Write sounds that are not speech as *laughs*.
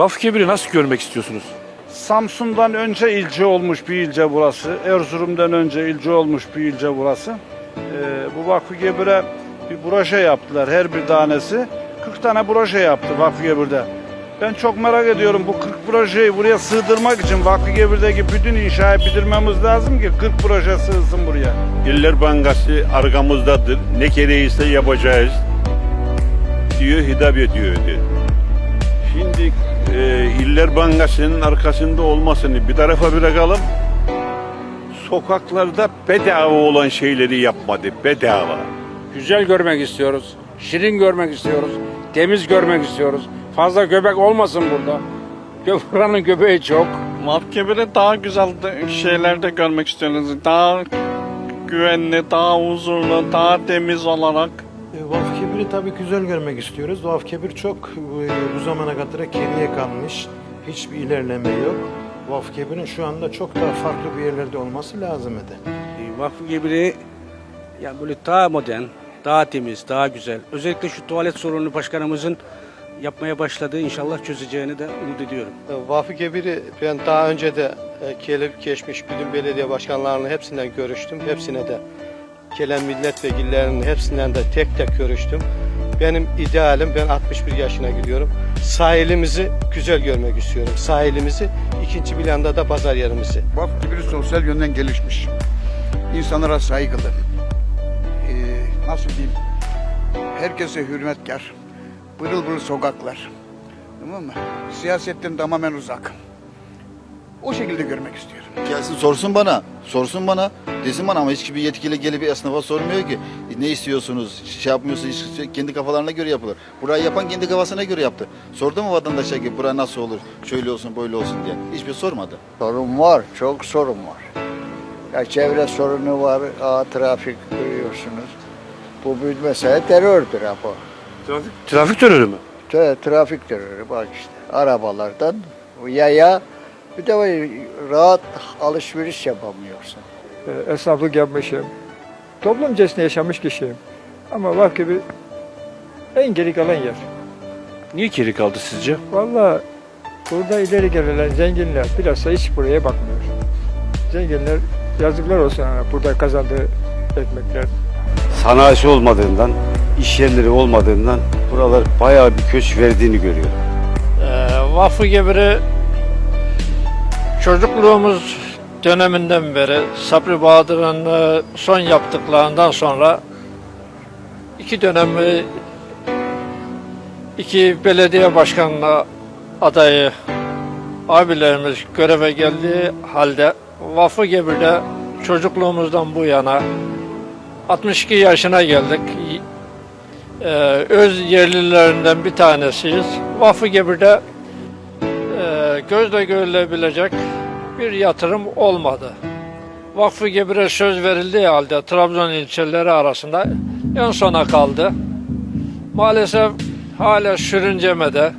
Vakfı Kebir'i nasıl görmek istiyorsunuz? Samsun'dan önce ilçe olmuş bir ilçe burası. Erzurum'dan önce ilçe olmuş bir ilçe burası. Ee, bu Vakfı Gebir'e bir proje yaptılar her bir tanesi. 40 tane proje yaptı Vakfı Gebir'de. Ben çok merak ediyorum bu 40 projeyi buraya sığdırmak için Vakfı Gebir'deki bütün inşayı bitirmemiz lazım ki 40 proje sığsın buraya. İller Bankası arkamızdadır. Ne gereğiyse yapacağız diyor, hitap ediyordu. Şimdi e, İller Bankası'nın arkasında olmasını bir tarafa bırakalım. Sokaklarda bedava olan şeyleri yapmadı, bedava. Güzel görmek istiyoruz. Şirin görmek istiyoruz. Temiz görmek istiyoruz. Fazla göbek olmasın burada. *laughs* Buranın göbeği çok. Mahkemede daha güzel şeyler de görmek istiyoruz. Daha güvenli, daha huzurlu, daha temiz olarak. E, Vaf Kebir'i tabii güzel görmek istiyoruz. Vaf Kebir çok e, bu zamana kadar geriye kalmış. Hiçbir ilerleme yok. Vaf Kebir'in şu anda çok daha farklı bir yerlerde olması lazım idi. Vakfı Gebir'i ya böyle daha modern, daha temiz, daha güzel. Özellikle şu tuvalet sorununu başkanımızın yapmaya başladığı inşallah çözeceğini de umut ediyorum. Vakfı Kebir'i ben daha önce de e, gelip geçmiş bütün belediye başkanlarının hepsinden görüştüm. Hepsine de gelen milletvekillerinin hepsinden de tek tek görüştüm. Benim idealim ben 61 yaşına gidiyorum. Sahilimizi güzel görmek istiyorum. Sahilimizi ikinci planda da pazar yerimizi. Vakf gibi sosyal yönden gelişmiş. İnsanlara saygılı. Ee, nasıl diyeyim? Herkese hürmetkar. Pırıl pırıl sokaklar. Tamam mı? Siyasetten tamamen uzak. O şekilde görmek istiyorum. Gelsin sorsun bana. Sorsun bana. Desin bana ama hiç bir yetkili gelip bir esnafa sormuyor ki. "E, Ne istiyorsunuz? Şey yapmıyorsunuz. hiç- kendi kafalarına göre yapılır. Burayı yapan kendi kafasına göre yaptı. Sordu mu vatandaşa ki bura nasıl olur? Şöyle olsun böyle olsun diye. Hiçbir sormadı. Sorun var. Çok sorun var. Ya çevre sorunu var. Aa, trafik görüyorsunuz. Bu bir mesela terördür ha bu. Trafik, trafik terörü mü? Tra- trafik terörü bak işte. Arabalardan o yaya bir de rahat alışveriş yapamıyorsun. e, esnaflık yapmışım. Toplumcasına yaşamış kişiyim. Ama var gibi en geri kalan yer. Niye geri kaldı sizce? Vallahi burada ileri gelen zenginler bilhassa hiç buraya bakmıyor. Zenginler yazıklar olsun ona burada kazandığı ekmekler. sanayisi olmadığından, iş yerleri olmadığından buralar bayağı bir köş verdiğini görüyorum. Ee, Vakfı Gebir'i çocukluğumuz döneminden beri Sabri Bahadır'ın e, son yaptıklarından sonra iki dönemi iki belediye başkanlığı adayı abilerimiz göreve geldiği halde Vakfı Gebir'de çocukluğumuzdan bu yana 62 yaşına geldik. Ee, öz yerlilerinden bir tanesiyiz. Vakfı Gebir'de gözle görülebilecek bir yatırım olmadı. Vakfı Gebir'e söz verildiği halde Trabzon ilçeleri arasında en sona kaldı. Maalesef hala sürüncemede